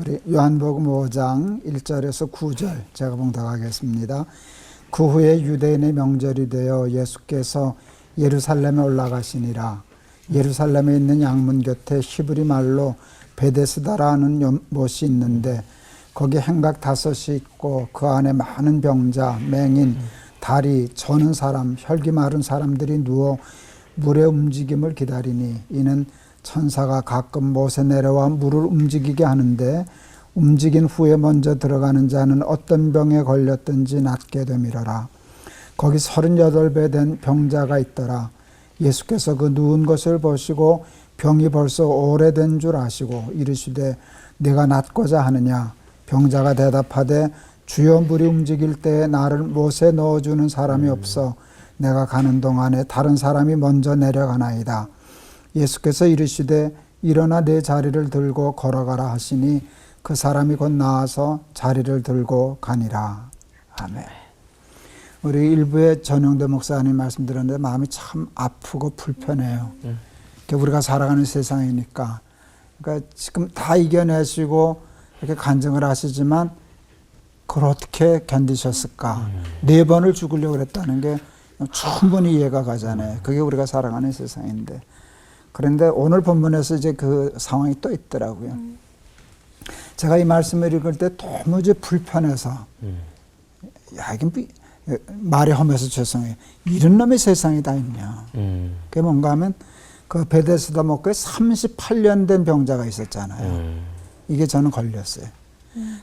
우리 요한복음 5장 1절에서 9절 제가 봉독하겠습니다. 그 후에 유대인의 명절이 되어 예수께서 예루살렘에 올라가시니라. 예루살렘에 있는 양문 곁에 히브리 말로 베데스다라는 연못이 있는데 거기 행각 다섯이 있고 그 안에 많은 병자, 맹인, 다리, 저는 사람, 혈기 마른 사람들이 누워 물의 움직임을 기다리니 이는 천사가 가끔 못에 내려와 물을 움직이게 하는데 움직인 후에 먼저 들어가는 자는 어떤 병에 걸렸든지 낫게 되밀어라. 거기 서른여덟 배 된 병자가 있더라. 예수께서 그 누운 것을 보시고 병이 벌써 오래된 줄 아시고 이르시되 내가 낫고자 하느냐 병자가 대답하되 주여 물이 움직일 때에 나를 못에 넣어주는 사람이 없어 내가 가는 동안에 다른 사람이 먼저 내려가나이다. 예수께서 이르시되 일어나 내 자리를 들고 걸어가라 하시니 그 사람이 곧 나와서 자리를 들고 가니라. 아멘. 우리 일부에 전용대 목사님 말씀 들었는데 마음이 참 아프고 불편해요. 그게 우리가 살아가는 세상이니까. 그러니까 지금 다 이겨내시고 이렇게 간증을 하시지만 그걸 어떻게 견디셨을까? 네 번을 죽으려고 그랬다는 게 충분히 이해가 가잖아요. 그게 우리가 살아가는 세상인데. 그런데 오늘 본문에서 이제 그 상황이 또 있더라고요. 제가 이 말씀을 읽을 때 도무지 불편해서, 야, 이게 뭐- 말이 험해서 죄송해요. 이런 놈의 세상이 다 있냐. 음. 그게 뭔가 하면 그 베데스다 목에 38년 된 병자가 있었잖아요. 음. 이게 저는 걸렸어요.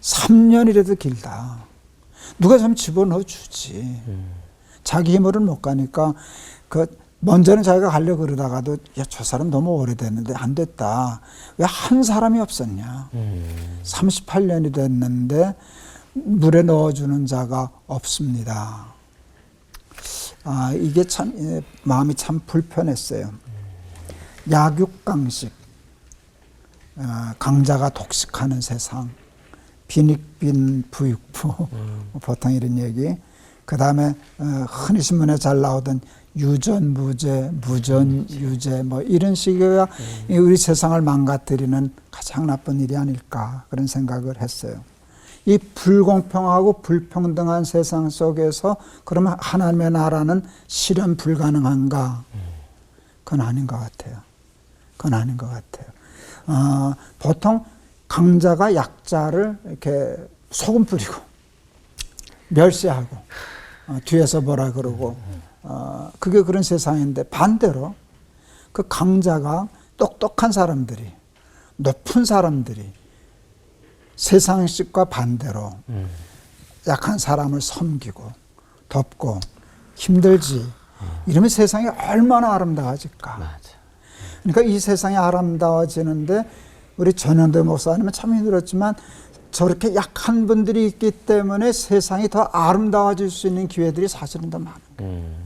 3년이라도 길다. 누가 좀 집어넣어 주지. 자기 힘으로는 못 가니까 그 먼저는 자기가 가려고 그러다가도 야 저 사람 너무 오래됐는데 안 됐다. 왜 한 사람이 없었냐. 음. 38년이 됐는데 물에 넣어주는 자가 없습니다. 아 이게 참 예, 마음이 참 불편했어요. 약육강식, 아, 강자가 독식하는 세상, 빈익빈 부익부 뭐 보통 이런 얘기. 그 다음에 어, 흔히 신문에 잘 나오던 유전무죄, 무전유죄 뭐 이런 식의 이 우리 세상을 망가뜨리는 가장 나쁜 일이 아닐까 그런 생각을 했어요. 이 불공평하고 불평등한 세상 속에서 그러면 하나님의 나라는 실현 불가능한가? 그건 아닌 것 같아요. 그건 아닌 것 같아요. 어, 보통 강자가 약자를 이렇게 소금 뿌리고 멸시하고 어, 뒤에서 뭐라 그러고 어, 그게 그런 세상인데 반대로 그 강자가 똑똑한 사람들이 높은 사람들이 세상식과 반대로 음. 약한 사람을 섬기고 덮고 힘들지 이러면 세상이 얼마나 아름다워질까 맞아. 그러니까 이 세상이 아름다워지는데 우리 전현대 목사님은 참 힘들었지만 저렇게 약한 분들이 있기 때문에 세상이 더 아름다워질 수 있는 기회들이 사실은 더 많은 거예요. 음.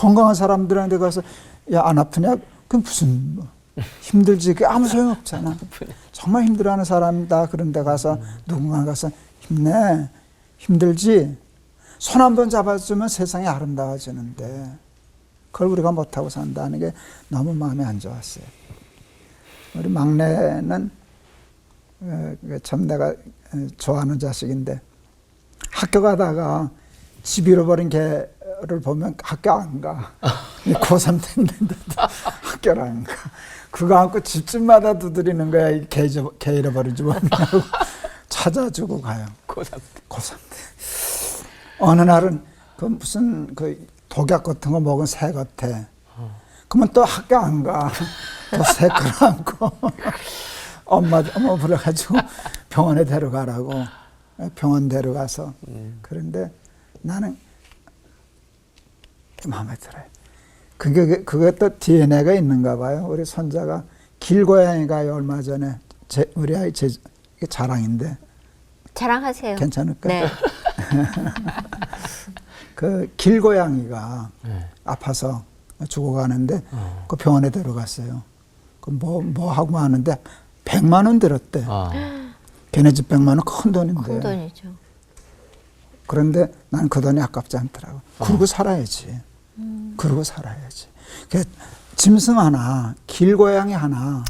건강한 사람들한테 가서 야 안 아프냐? 그 무슨 뭐 힘들지? 그 아무 소용 없잖아. 정말 힘들어하는 사람이다. 그런데 가서 누군가 가서 힘내 힘들지? 손 한 번 잡아주면 세상이 아름다워지는데 그걸 우리가 못하고 산다는 게 너무 마음에 안 좋았어요. 우리 막내는 어, 그참 내가 어, 좋아하는 자식인데 학교 가다가 집 잃어버린 개 를 보면 학교 안 가. 고3 됐는데도 학교를 안 가. 그거 안고 집집마다 두드리는 거야. 이 개, 개 잃어버린 집 없냐고 찾아주고 가요. 고3 고3 때. 어느 날은 그 무슨 그 독약 같은 거 먹은 새 같아. 그러면 또 학교 안 가. 또새 끌어안고 엄마 엄마 불러가지고 병원에 데려가라고 병원 데려가서 그런데 나는 마음에 들어요. 그게 그게 또 DNA가 있는가 봐요. 우리 손자가 길고양이가 얼마 전에 제, 우리 아이 제 이게 자랑인데 자랑하세요. 괜찮을까? 네. 그 길고양이가 네. 아파서 죽어가는데 어. 그 병원에 데려갔어요. 그 뭐 뭐 하고 하는데 100만 원 들었대. 아. 걔네 집 100만 원 큰 돈인데. 큰 돈이죠. 그런데 난 그 돈이 아깝지 않더라고. 그러고 살아야지. 그러고 살아야지. 그 짐승 하나, 길고양이 하나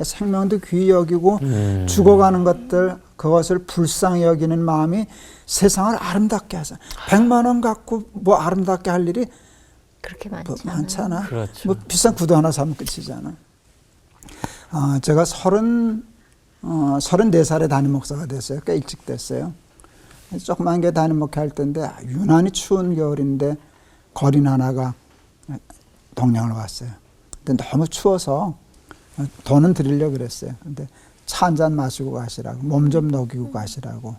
생명도 귀히 여기고 음. 죽어가는 것들 그것을 불쌍히 여기는 마음이 세상을 아름답게 하잖아. 백만 원 갖고 뭐 아름답게 할 일이 그렇게 뭐 많잖아. 많잖아. 그렇죠. 뭐 비싼 구두 하나 사면 끝이잖아. 아, 제가 서른 어, 서른네 살에 담임 목사가 됐어요. 꽤 일찍 됐어요. 조그만 게 담임 목회 할 때인데 유난히 추운 겨울인데 거린 하나가 동양을 왔어요. 근데 너무 추워서 돈은 드리려고 그랬어요. 근데 차 한 잔 마시고 가시라고 몸 좀 녹이고 가시라고.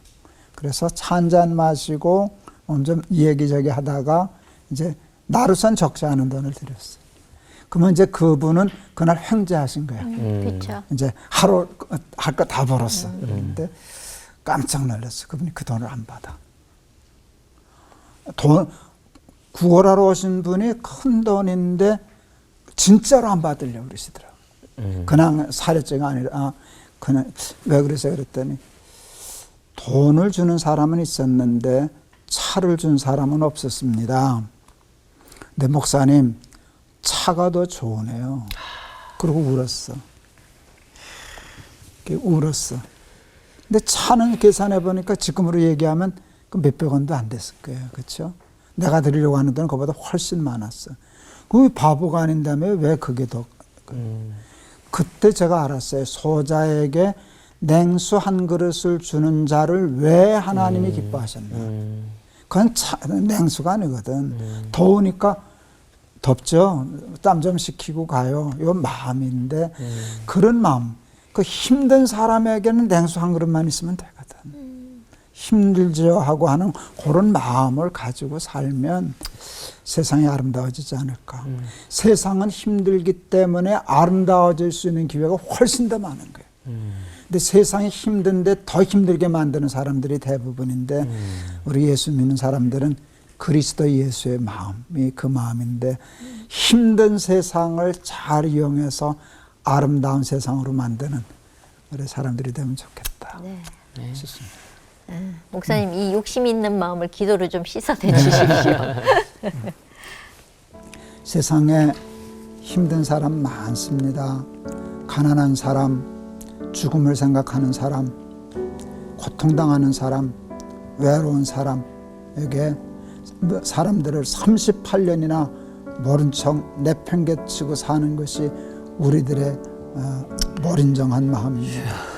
그래서 차 한 잔 마시고 몸좀 얘기저기 하다가 이제 나루선 적지 않은 돈을 드렸어요. 그러면 이제 그분은 그날 횡재하신 거야. 그렇죠. 이제 하루 할 거 다 벌었어. 그런데 깜짝 놀랐어. 그분이 그 돈을 안 받아. 돈 구걸하러 오신 분이 큰 돈인데 진짜로 안 받으려고 그러시더라고. 음. 그냥 사례죄가 아니라 아, 그냥 왜 그러세요? 그랬더니 돈을 주는 사람은 있었는데 차를 준 사람은 없었습니다. 근데 목사님 차가 더 좋으네요. 그러고 울었어. 울었어. 근데 차는 계산해 보니까 지금으로 얘기하면 그 몇백 원도 안 됐을 거예요. 그렇죠? 내가 드리려고 하는 돈은 그보다 훨씬 많았어. 그 바보가 아닌다며 왜 그게 더 음. 그때 제가 알았어요. 소자에게 냉수 한 그릇을 주는 자를 왜 하나님이 기뻐하셨나. 음. 그건 차, 냉수가 아니거든. 더우니까 덥죠. 땀 좀 식히고 가요. 요 마음인데 그런 마음. 그 힘든 사람에게는 냉수 한 그릇만 있으면 되거든. 힘들죠 하고 하는 그런 마음을 가지고 살면 세상이 아름다워지지 않을까. 세상은 힘들기 때문에 아름다워질 수 있는 기회가 훨씬 더 많은 거예요. 근데 세상이 힘든데 더 힘들게 만드는 사람들이 대부분인데 우리 예수 믿는 사람들은 그리스도 예수의 마음이 그 마음인데 힘든 세상을 잘 이용해서 아름다운 세상으로 만드는 우리 사람들이 되면 좋겠다. 네. 싶습니다. 아, 목사님 이 욕심 있는 마음을 기도로 좀 씻어내 주십시오. 세상에 힘든 사람 많습니다. 가난한 사람, 죽음을 생각하는 사람, 고통당하는 사람, 외로운 사람에게 사람들을 38년이나 모른 척 내팽개치고 사는 것이 우리들의 어, 몰인정한 마음입니다.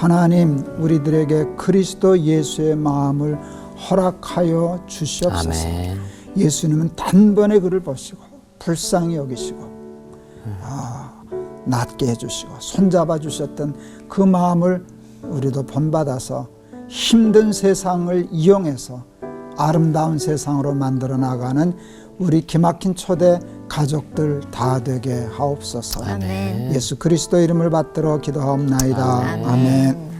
하나님 우리들에게 그리스도 예수의 마음을 허락하여 주시옵소서. 아멘. 예수님은 단번에 그를 보시고 불쌍히 여기시고 아, 낫게 해주시고 손잡아 주셨던 그 마음을 우리도 본받아서 힘든 세상을 이용해서 아름다운 세상으로 만들어 나가는 우리 기막힌 초대 가족들 다 되게 하옵소서. 아멘. 예수 그리스도 이름을 받들어 기도하옵나이다. 아멘. 아멘.